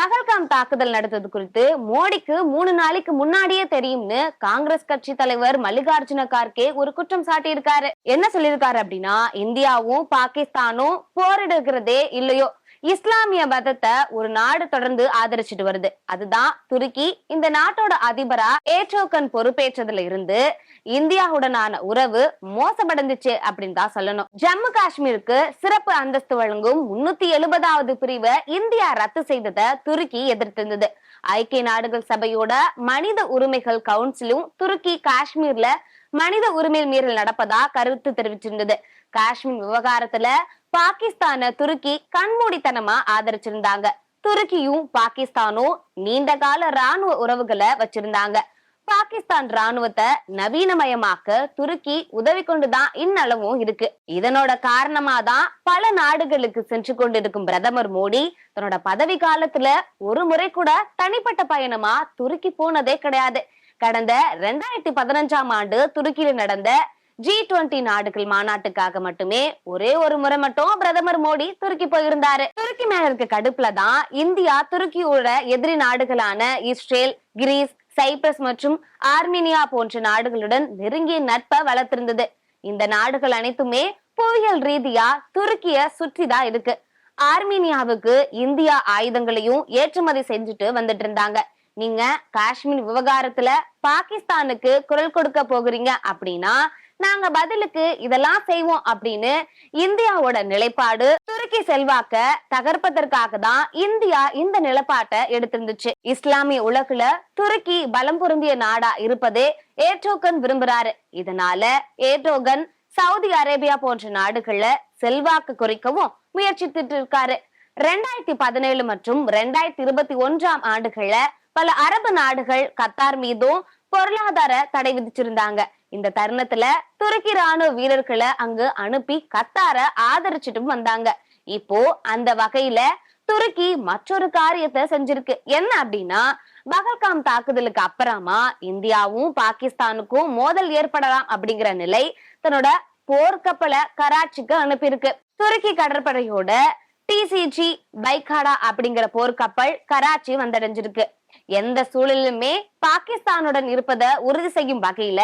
பகல்காம் தாக்குதல் நடத்தது குறித்து மோடிக்கு மூணு நாளைக்கு முன்னாடியே தெரியும்னு காங்கிரஸ் கட்சி தலைவர் மல்லிகார்ஜுன கார்கே ஒரு குற்றம் சாட்டியிருக்காரு. என்ன சொல்லியிருக்காரு அப்படின்னா இந்தியாவும் பாகிஸ்தானும் போரிடுகிறதே இல்லையோ இஸ்லாமிய மதத்தை ஒரு நாடு தொடர்ந்து ஆதரிச்சுட்டு வருது. அதுதான் துருக்கி. இந்த நாட்டோட அதிபரா ஏற்றோக்கன் பொறுப்பேற்றதுல இருந்து இந்தியாவுடனான உறவு மோசமடைந்துச்சு அப்படின்னு தான் சொல்லணும். ஜம்மு காஷ்மீருக்கு சிறப்பு அந்தஸ்து வழங்கும் முன்னூத்தி எழுபதாவது பிரிவை இந்தியா ரத்து செய்ததை துருக்கி எதிர்த்திருந்தது. ஐக்கிய நாடுகள் சபையோட மனித உரிமைகள் கவுன்சிலும் துருக்கி காஷ்மீர்ல மனித உரிமை மீறல் நடப்பதா கருத்து தெரிவிச்சிருந்தது. காஷ்மீர் விவகாரத்துல பாகிஸ்தான துருக்கி கண்மூடித்தனமா ஆதரிச்சிருந்தாங்க. துருக்கியும் பாகிஸ்தானும் நீண்ட கால ராணுவ உறவுகளை வச்சிருந்தாங்க. பாகிஸ்தான் ராணுவத்தை நவீனமயமாக்க துருக்கி உதவி கொண்டுதான் இன்னளவும் இருக்கு. இதனோட காரணமா தான் பல நாடுகளுக்கு சென்று கொண்டிருக்கும் பிரதமர் மோடி தன்னோட பதவி காலத்துல ஒரு முறை கூட தனிப்பட்ட பயணமா துருக்கி போனதே கிடையாது. கடந்த ரெண்டாயிரத்தி பதினஞ்சாம் ஆண்டு துருக்கியில நடந்த ஜி டுவெண்டி நாடுகள் மாநாட்டுக்காக மட்டுமே ஒரே ஒரு முறை மட்டும் பிரதமர் மோடி துருக்கி போயிருந்தாரு. துருக்கி மேல இருக்க கடுப்புல தான் இந்தியா துருக்கியோட எதிரி நாடுகளான இஸ்ரேல் கிரீஸ் சைப்ரஸ் மற்றும் ஆர்மீனியா போன்ற நாடுகளுடன் நெருங்கிய நட்பை வளர்த்திருந்தது. இந்த நாடுகள் அனைத்துமே புவியியல் ரீதியா துருக்கிய சுற்றிதான் இருக்கு. ஆர்மீனியாவுக்கு இந்தியா ஆயுதங்களையும் ஏற்றுமதி செஞ்சுட்டு வந்துட்டு இருந்தாங்க. நீங்க காஷ்மீர் விவகாரத்துல பாகிஸ்தானுக்கு குரல் கொடுக்க போகிறீங்க அப்படின்னா நாங்க பதிலுக்கு இதெல்லாம் செய்வோம் அப்படின்னு இந்தியாவோட நிலைப்பாடு துருக்கி செல்வாக்க தகர்ப்பதற்காக தான் இந்தியா இந்த நிலப்பாட்டை எடுத்திருந்துச்சு. இஸ்லாமிய உலகுல துருக்கி பலம் பொருந்திய நாடா இருப்பதே ஏற்றோகன் விரும்புறாரு. இதனால ஏற்றோகன் சவுதி அரேபியா போன்ற நாடுகள்ல செல்வாக்கு குறைக்கவும் முயற்சித்துட்டு இருக்காரு. ரெண்டாயிரத்தி பதினேழு மற்றும் ரெண்டாயிரத்தி இருபத்தி ஒன்றாம் ஆண்டுகள்ல பல அரபு நாடுகள் கத்தார் மீதும் பொருளாதார தடை விதிச்சிருந்தாங்க. இந்த தருணத்துல துருக்கி ராணுவ வீரர்களை அங்கு அனுப்பி கத்தார ஆதரிச்சுட்டும் வந்தாங்க. இப்போ அந்த வகையில துருக்கி மற்றொரு காரியத்தை செஞ்சிருக்கு. என்ன அப்படின்னா பகல்காம் தாக்குதலுக்கு அப்புறமா இந்தியாவும் பாகிஸ்தானுக்கும் மோதல் ஏற்படலாம் அப்படிங்கிற நிலை தன்னோட போர்க்கப்பலை கராச்சிக்கு அனுப்பியிருக்கு. துருக்கி கடற்படையோட டிசிஜி பைகாடா அப்படிங்கிற போர்க்கப்பல் கராச்சி வந்தடைஞ்சிருக்கு. எந்த சூழலிலுமே பாகிஸ்தானுடன் இருப்பதை உறுதி செய்யும் வகையில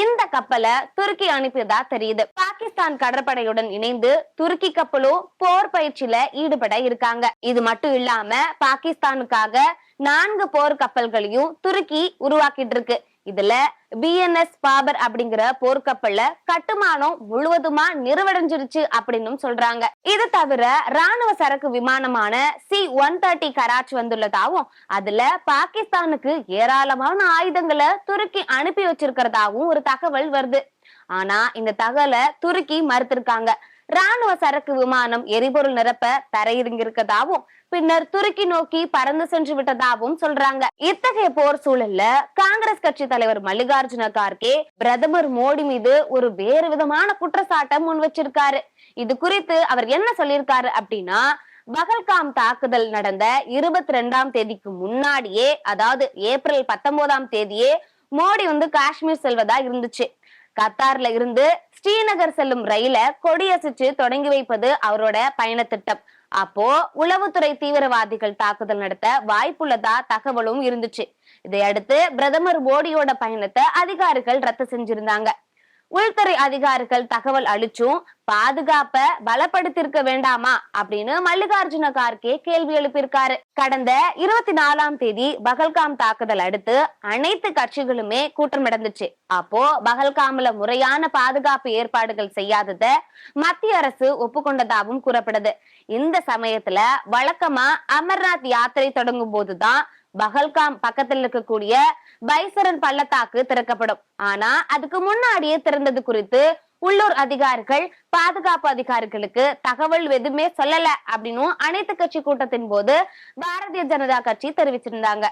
இந்த கப்பலை துருக்கி அனுப்பியதா தெரியுது. பாகிஸ்தான் கடற்படையுடன் இணைந்து துருக்கி கப்பலும் போர் பயிற்சியில ஈடுபட இருக்காங்க. இது மட்டும் இல்லாம பாகிஸ்தானுக்காக நான்கு போர் கப்பல்களையும் துருக்கி உருவாக்கிட்டு இருக்கு. இதுல பிஎன்எஸ் பாபர் அப்படிங்கிற போர்க்கப்பல்ல கட்டுமானம் முழுவதுமா நிறைவடைஞ்சிருச்சு அப்படின்னு சொல்றாங்க. இது தவிர ராணுவ சரக்கு விமானமான சி ஒன் தேர்ட்டி கராச்சி வந்துள்ளதாவும் அதுல பாகிஸ்தானுக்கு ஏராளமான ஆயுதங்களை துருக்கி அனுப்பி வச்சிருக்கிறதாவும் ஒரு தகவல் வருது. ஆனா இந்த தகவலை துருக்கி மறுத்திருக்காங்க. ராணுவ சரக்கு விமானம் எரிபொருள் நிரப்ப தரையிறங்கியிருக்கதாகவும் பின்னர் துருக்கி நோக்கி பறந்து சென்று விட்டதாகவும் சொல்றாங்க. இத்தகைய போர் சூழல்ல காங்கிரஸ் கட்சி தலைவர் மல்லிகார்ஜுன கார்கே பிரதமர் மோடி மீது ஒரு வேறு விதமான குற்றச்சாட்டை முன் வச்சிருக்காரு. இது குறித்து அவர் என்ன சொல்லியிருக்காரு அப்படின்னா பகல்காம் தாக்குதல் நடந்த இருபத்தி ரெண்டாம் தேதிக்கு முன்னாடியே அதாவது ஏப்ரல் பத்தொன்பதாம் தேதியே மோடி வந்து காஷ்மீர் செல்வதா இருந்துச்சு. கத்தார்ல இருந்து ஸ்ரீநகர் செல்லும் ரயில கொடியசைச்சு தொடங்கி வைப்பது அவரோட பயண திட்டம் அப்போ உளவுத்துறை தீவிரவாதிகள் தாக்குதல் நடத்த வாய்ப்புள்ளதா தகவலும் இருந்துச்சு. இதையடுத்து பிரதமர் மோடியோட பயணத்தை அதிகாரிகள் ரத்து செஞ்சிருந்தாங்க. உள்துறை அதிகாரிகள் தகவல் அளிச்சும் பாதுகாப்ப பலப்படுத்திருக்க வேண்டாமா அப்படின்னு மல்லிகார்ஜுன கார்கே கேள்வி எழுப்பியிருக்காரு. கடந்த இருபத்தி நாலாம் தேதி பகல்காம் தாக்குதல் அடுத்து அனைத்து கட்சிகளுமே கூட்டம் நடந்துச்சு அப்போ பகல்காம்ல முறையான பாதுகாப்பு ஏற்பாடுகள் செய்யாதத மத்திய அரசு ஒப்புக்கொண்டதாகவும் கூறப்படுது. இந்த சமயத்துல வழக்கமா அமர்நாத் யாத்திரை தொடங்கும் போதுதான் பகல்காம் பக்கத்தில் இருக்கக்கூடிய பைசரன் பள்ளத்தாக்கு திறக்கப்படும். ஆனா அதுக்கு முன்னாடியே திறந்தது குறித்து உள்ளூர் அதிகாரிகள் பாதுகாப்பு அதிகாரிகளுக்கு தகவல் எதுவுமே சொல்லல அப்படின்னு அனைத்து கட்சி கூட்டத்தின் போது பாரதிய ஜனதா கட்சி தெரிவிச்சிருந்தாங்க.